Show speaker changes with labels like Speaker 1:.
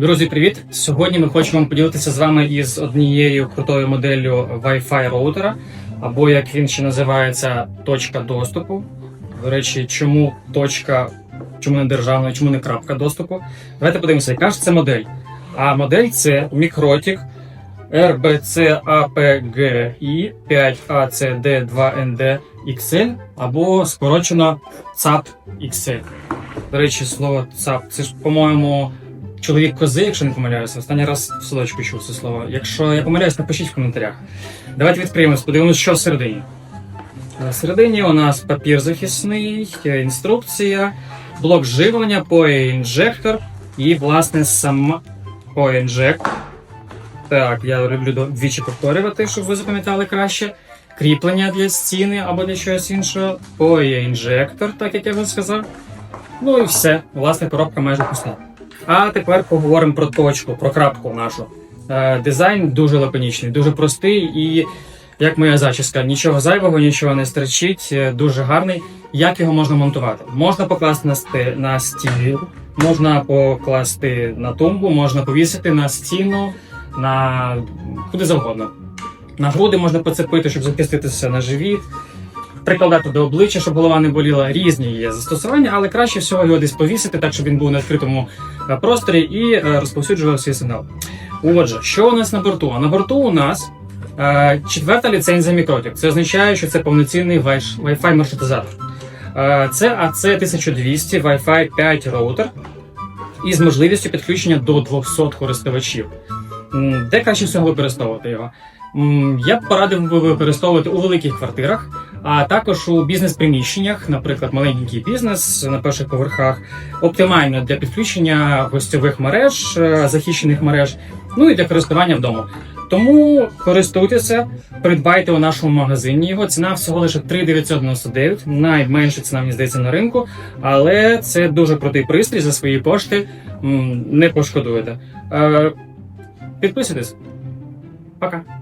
Speaker 1: Друзі, привіт! Сьогодні ми хочемо поділитися з вами із однією крутою моделлю Wi-Fi роутера, або як він ще називається, точка доступу. До речі, чому точка, чому не державна, чому не крапка доступу? Давайте подивимося, яка ж це модель. А модель це Мікротік RBCAPGI 5ACD2ND XL або скорочено CAP XL. До речі, слово ЦАП, це ж, по-моєму, чоловік кози, якщо не помиляюся. Останній раз в садочку чув це слово. Якщо я помиляюсь, напишіть в коментарях. Давайте відкриємось, подивимось, що всередині. Е, Всередині у нас папір захисний, інструкція, блок живлення, POE-інжектор і, власне, сама POE-інжектор. Так, я люблю двічі повторювати, щоб ви запам'ятали краще. Кріплення для стіни або для чогось іншого. POE-інжектор, так як я вже сказав. Ну і все. Власне, коробка майже пуста. А тепер поговоримо про точку, про крапку нашу. Е, дизайн дуже лаконічний, дуже простий і, як моя зачіска, нічого зайвого, нічого не стерчить, е, дуже гарний. Як його можна монтувати? Можна покласти на, сти, на стіл, можна покласти на тумбу, можна повісити на стіну, на куди завгодно. На груди можна поцепити, щоб захиститися на живіт прикладати до обличчя, щоб голова не боліла. Різні є застосування, але краще всього його десь повісити, так щоб він був на відкритому е, просторі і е, розповсюджував свій сигнал. Отже, що у нас на борту? А на борту у нас е, четверта ліцензія Мікротік. Це означає, що це повноцінний Wi-Fi маршрутизатор. Це AC1200 Wi-Fi 5 роутер із можливістю підключення до 200 користувачів. Де краще всього використовувати його? Я б порадив використовувати у великих квартирах, а також у бізнес-приміщеннях, наприклад, маленький бізнес на перших поверхах, оптимально для підключення гостьових мереж, е, захищених мереж, ну і для користування вдома. Тому користуйтеся, придбайте у нашому магазині його. Ціна всього лише 3,999, найменша ціна, мені здається, на ринку. Але це дуже крутий пристрій за свої кошти. Не пошкодуєте. Е, Підписуйтесь. Пока.